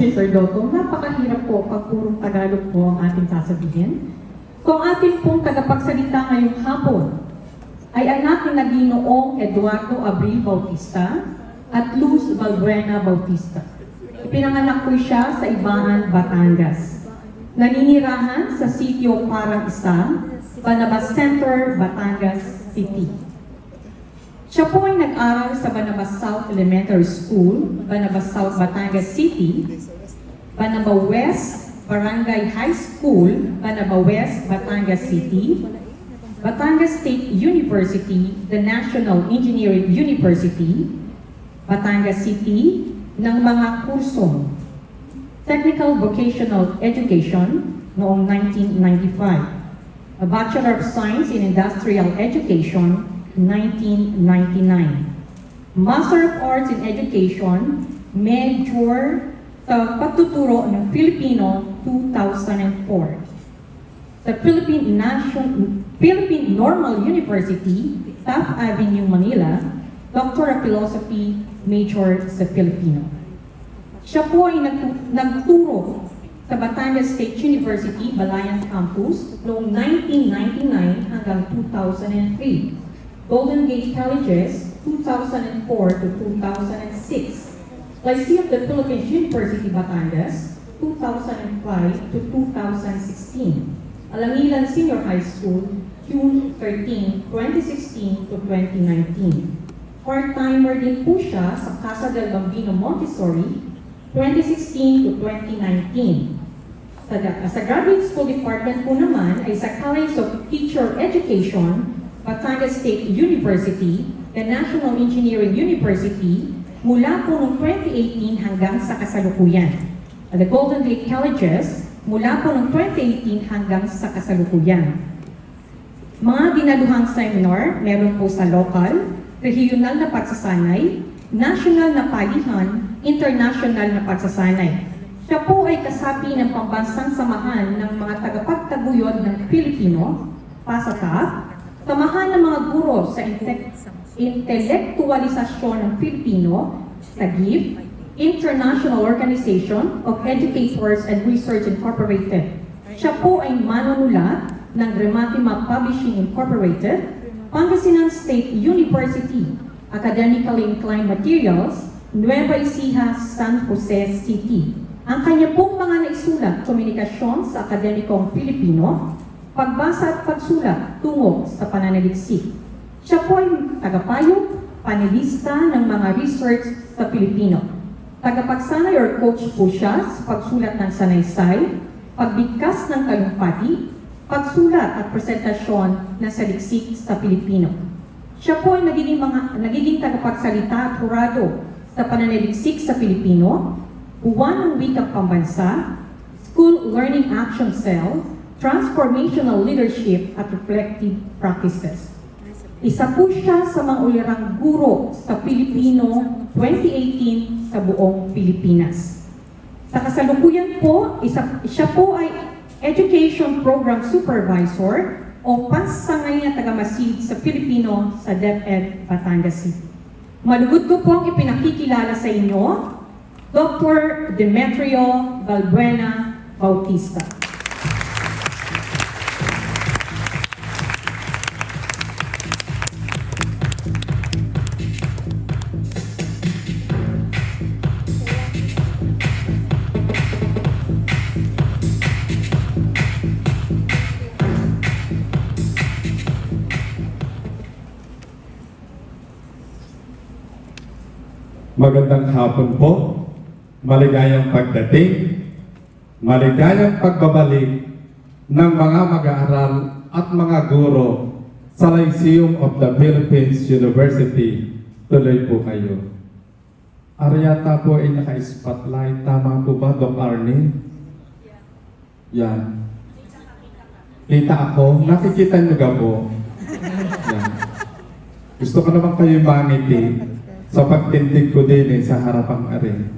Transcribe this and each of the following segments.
si Sir Dotto, napakahirap po pag purong Tagalog po ang ating sasabihin. Kung ating pong tagapagsalita ngayong hapon ay anak ni Naginoong Eduardo Abril Bautista at Luz Valbuena Bautista. Ipinanganak po siya sa Ibaan, Batangas. Naninirahan sa sitio Parang Isa, Banabas Center, Batangas City. Siya po ay nag-aral sa Banabas South Elementary School, Banabas South, Batangas City, Banaba West, Barangay High School, Banaba West, Batangas City, Batangas State University, the National Engineering University, Batangas City, ng mga kursong Technical Vocational Education noong 1995, a Bachelor of Science in Industrial Education 1999, Master of Arts in Education, Major sa pagtuturo ng Filipino 2004 sa Philippine National Philippine Normal University, Taft Avenue, Manila, Doctor of Philosophy, Major sa Filipino. Siya po ay nagtu- nagturo sa Batangas State University, Balayan Campus noong 1999 hanggang 2003. Golden Gate Colleges, 2004 to 2006. Lyceum the Philippines University, Batangas, 2005 to 2016. Alangilan Senior High School, June 13, 2016 to 2019. Part-timer din po siya sa Casa del Bambino Montessori, 2016 to 2019. Sa, sa Graduate School Department po naman ay sa College of Teacher Education, Batangas State University, the National Engineering University, mula po noong 2018 hanggang sa kasalukuyan. The Golden Gate Colleges, mula po noong 2018 hanggang sa kasalukuyan. Mga dinaluhang seminar, meron po sa local, regional na pagsasanay, national na palihan, international na pagsasanay. Siya po ay kasapi ng pambansang samahan ng mga tagapagtaguyod ng Pilipino, PASATA, samahan ng mga guro sa inte- intelektualisasyon ng Pilipino, sa GIF, International Organization of Educators and Research Incorporated. Siya po ay manunulat ng Gramatima Publishing Incorporated, Pangasinan State University, Academically Inclined Materials, Nueva Ecija, San Jose City. Ang kanya pong mga naisulat, komunikasyon sa akademikong Pilipino, pagbasa at pagsulat tungo sa pananaliksik. Siya po ay tagapayo, panelista ng mga research sa Pilipino. Tagapagsanay or coach po siya sa pagsulat ng sanaysay, pagbigkas ng talumpati, pagsulat at presentasyon ng saliksik sa Pilipino. Siya po ay nagiging, mga, nagiging tagapagsalita at hurado sa pananaliksik sa Pilipino, buwan ng wikang pambansa, School Learning Action Cell, Transformational Leadership at Reflective Practices. Isa po siya sa mga ulirang guro sa Pilipino 2018 sa buong Pilipinas. Sa kasalukuyan po, isa, siya po ay Education Program Supervisor o pansangay na tagamasid sa Pilipino sa DepEd Batangas City. Malugod ko po ang ipinakikilala sa inyo, Dr. Demetrio Valbuena Bautista. Magandang hapon po. Maligayang pagdating. Maligayang pagbabalik ng mga mag-aaral at mga guro sa Lyceum of the Philippines University. Tuloy po kayo. Aryata po ay naka-spotlight. Tama po ba, Doc Arnie? Yan. Kita ako. Nakikita niyo ga po? Yan. Gusto ko naman kayo mangiti sa pagtindig ko din eh, sa harapang ari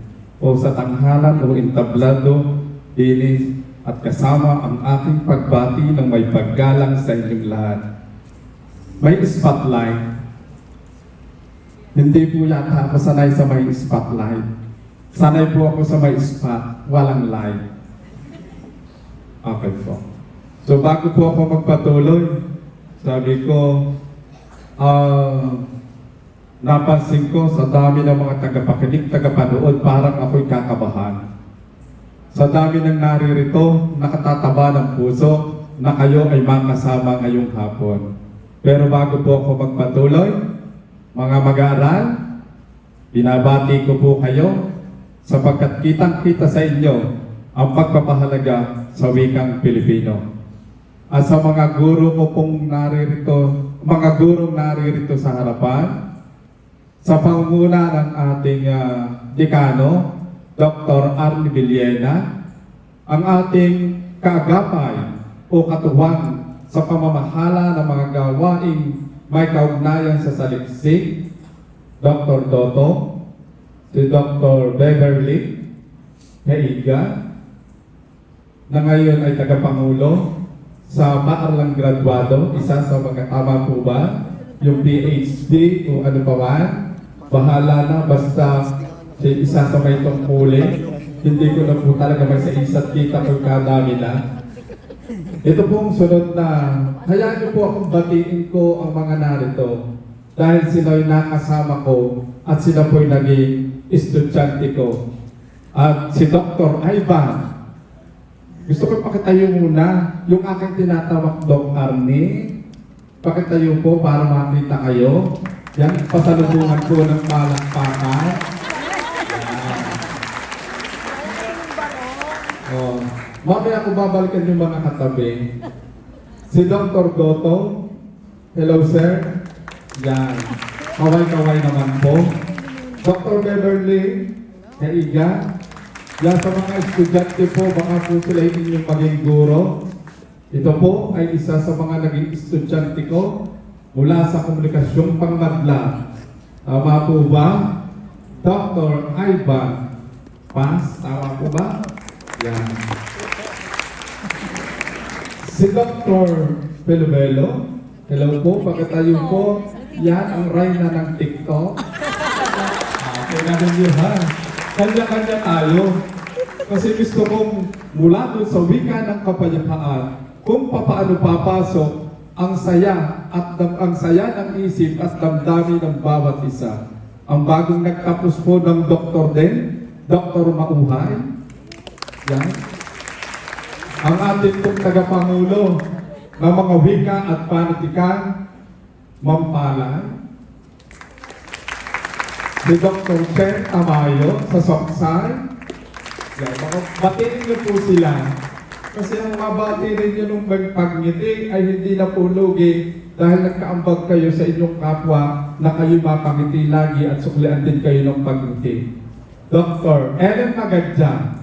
o sa tanghalan o entablado din eh, at kasama ang aking pagbati ng may paggalang sa inyong lahat. May spotlight. Hindi po yata ako sanay sa may spotlight. Sanay po ako sa may spot, walang live. Okay po. So bago po ako magpatuloy, sabi ko, ah, napansin ko sa dami ng mga tagapakinig, tagapanood, parang ako'y kakabahan. Sa dami ng naririto, nakatataba ng puso na kayo ay makasama ngayong hapon. Pero bago po ako magpatuloy, mga mag-aaral, binabati ko po kayo sapagkat kitang-kita sa inyo ang pagpapahalaga sa wikang Pilipino. At sa mga guro ko pong naririto, mga gurong naririto sa harapan, sa pangunguna ng ating ah, dekano, Dr. Arnie Villena, ang ating kaagapay o katuwang sa pamamahala ng mga gawaing may kaugnayan sa saliksik, Dr. Doto, si Dr. Beverly Kaiga, na ngayon ay tagapangulo sa paaralang graduado, isa sa mga tama po ba? Yung PhD o ano pa man, bahala na basta si isa sa may tungkulin. Hindi ko na po talaga may sa isa't kita kung kadami na. Ito pong sunod na, hayaan niyo po akong batiin ko ang mga narito dahil sila'y nakasama ko at sila po'y naging estudyante ko. At si Dr. Ivan, gusto ko pakitayo muna yung aking tinatawag Doc Arnie. Pakitayo po para makita kayo. Yan, pasalubungan ko ng palakpakan. Oh. Mamaya ko babalikan yung mga katabi. Si Dr. Doto. Hello, sir. Yan. Kaway-kaway naman po. Dr. Beverly Kaiga. Yan sa mga estudyante po, baka po sila inyong maging guro. Ito po ay isa sa mga naging estudyante ko mula sa komunikasyong pangmadla. Tama po ba? Dr. Ivan Paz, tama po ba? Yan. Si Dr. Pelubelo, hello po, pagkatayo po, yan ang reyna ng TikTok. Ganun yun ha. Kanya-kanya tayo. Kasi gusto kong mula dun sa wika ng kapayapaan, kung papaano papasok ang saya at ang saya ng isip at damdamin ng bawat isa. Ang bagong nagtapos po ng doktor din, Dr. Mauhay. Yan. Ang ating pong tagapangulo ng mga wika at panitikan, Mampalay si Dr. Chen Tamayo sa Soksay. Yan, batiin niyo po sila. Kasi ang mabati rin niyo nung magpagngiti ay hindi na po lugi dahil nagkaambag kayo sa inyong kapwa na kayo mapangiti lagi at suklian din kayo ng pagngiti. Dr. Ellen Magadja.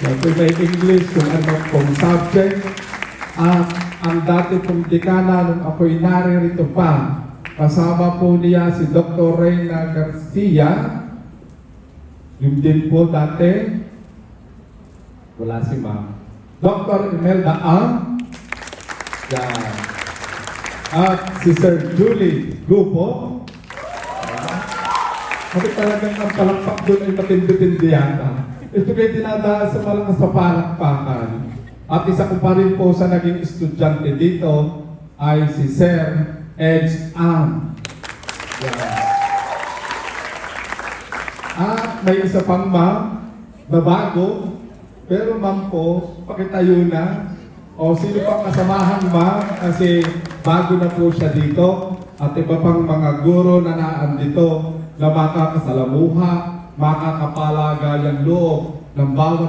Po may English kung ano pong subject. At ang dati pong dekana nung ako'y naririto pa Kasama po niya si Dr. Reyna Garcia. Yung din po dati, wala si ma'am. Dr. Imelda Ang. Yan. At si Sir Julie Gupo. Kasi talagang ang palakpak doon ay matindi-tindi yata. Ito kayo dinadaan sa malakas sa palakpakan. At isa ko pa rin po sa naging estudyante dito ay si Sir Edge Am. Yan. At may isa pang ma'am na bago, pero ma'am po, pakitayo na. O sino pang kasamahan ma'am kasi bago na po siya dito at iba pang mga guro na naan dito na makakasalamuha, makakapalaga yung loob ng bawat